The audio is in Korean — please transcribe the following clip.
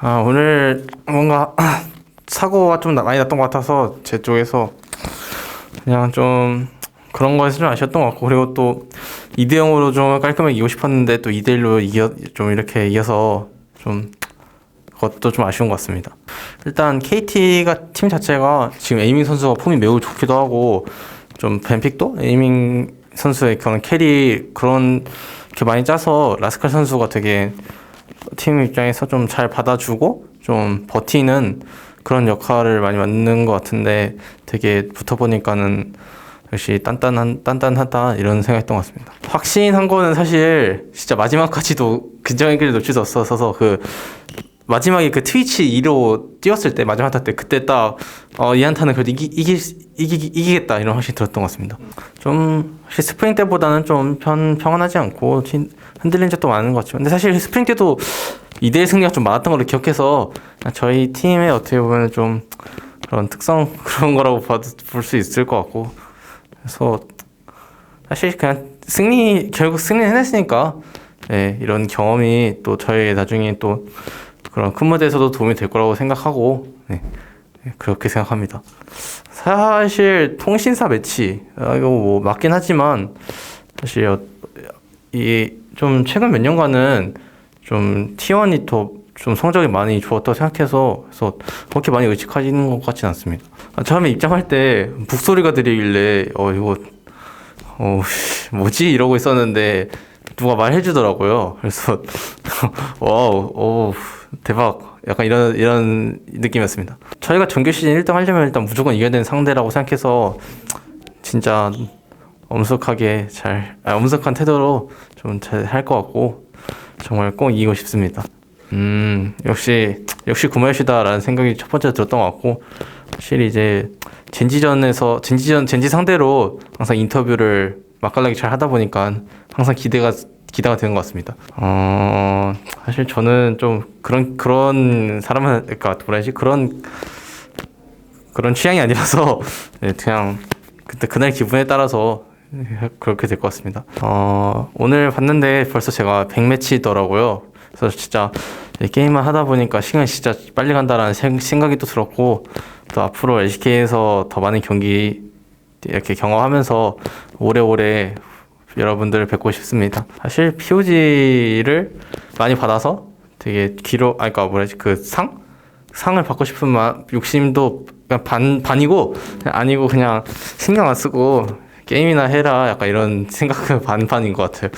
아, 오늘 뭔가 사고가 좀 나- 많이 났던 것 같아서 제 쪽에서 그냥 좀 그런 좀 아쉬웠던 것 같고 그리고 또 2대 0으로 좀 깔끔하게 이기고 싶었는데 또 2대 1로 이겨 좀 이렇게 이겨서 좀 그것도 좀 아쉬운 것 같습니다. 일단 KT가 팀 자체가 지금 에이밍 선수가 폼이 매우 좋기도 하고 좀 벤픽도 에이밍 선수의 그런 캐리 그런 게 많이 짜서 라스칼 선수가 되게 팀 입장에서 좀 잘 받아주고 좀 버티는 그런 역할을 많이 맡는 것 같은데 되게 붙어 보니까는 역시 단단한 단단하다 이런 생각했던 것 같습니다. 확신한 거는 사실 진짜 마지막까지도 근정의 길을 놓칠 수 없어서 그 마지막에 그 트위치 2로 뛰었을 때 마지막 한타 때 그때 딱 어, 이 한타는 그래도 이기, 이기, 이기, 이기겠다 이런 확신이 들었던 것 같습니다. 좀 사실 스프링 때보다는 좀 편, 평안하지 않고 흔들린 적도 많은 것 같죠. 근데 사실 스프링 때도 2대1 승리가 좀 많았던 걸로 기억해서 저희 팀의 어떻게 보면 좀 그런 특성 그런 거라고 봐도 볼 수 있을 것 같고 그래서 사실 그냥 승리 결국 승리 해냈으니까 네, 이런 경험이 또 저희 나중에 또 그런 큰 무대에서도 도움이 될 거라고 생각하고 네, 네, 그렇게 생각합니다. 사실 통신사 매치 아, 이거 뭐 맞긴 하지만 사실 어, 이좀 최근 몇 년간은 좀 T1이 더 좀 성적이 많이 좋았다고 생각해서 그래서 그렇게 많이 의식하시는 것 같지는 않습니다. 아, 처음에 입장할 때 북소리가 들리길래 어 이거 어 씨, 뭐지 이러고 있었는데 누가 말해주더라고요. 그래서 와우 오 대박 약간 이런 이런 느낌이었습니다. 저희가 정규 시즌 1등 하려면 일단 무조건 이겨야 되는 상대라고 생각해서 진짜 엄숙하게 잘 아, 엄숙한 태도로 좀 잘 할 것 같고 정말 꼭 이기고 싶습니다. 음 역시 역시 구마요시다라는 생각이 첫 번째 들었던 것 같고 확실히 이제 젠지전에서 젠지전 젠지 상대로 항상 인터뷰를 맛깔나게 잘 하다 보니까 항상 기대가 기대가 되는 것 같습니다. 어 사실 저는 좀 그런 그런 사람은 그러니까 뭐라지 그런 그런 취향이 아니라서 네, 그냥 그때 그날 기분에 따라서 그렇게 될 것 같습니다. 어, 오늘 봤는데 벌써 제가 100매치더라고요. 그래서 진짜 이 게임을 하다 보니까 시간이 진짜 빨리 간다라는 생- 생각이 또 들었고 또 앞으로 LCK에서 더 많은 경기 이렇게 경험하면서 오래오래 여러분들을 뵙고 싶습니다. 사실 POG를 많이 받아서 되게 기로, 아니, 그니까 뭐라지, 그 상? 상을 받고 싶은 마, 욕심도 그냥 반, 반이고, 그냥 아니고 그냥 신경 안 쓰고 게임이나 해라. 약간 이런 생각은 반반인 것 같아요.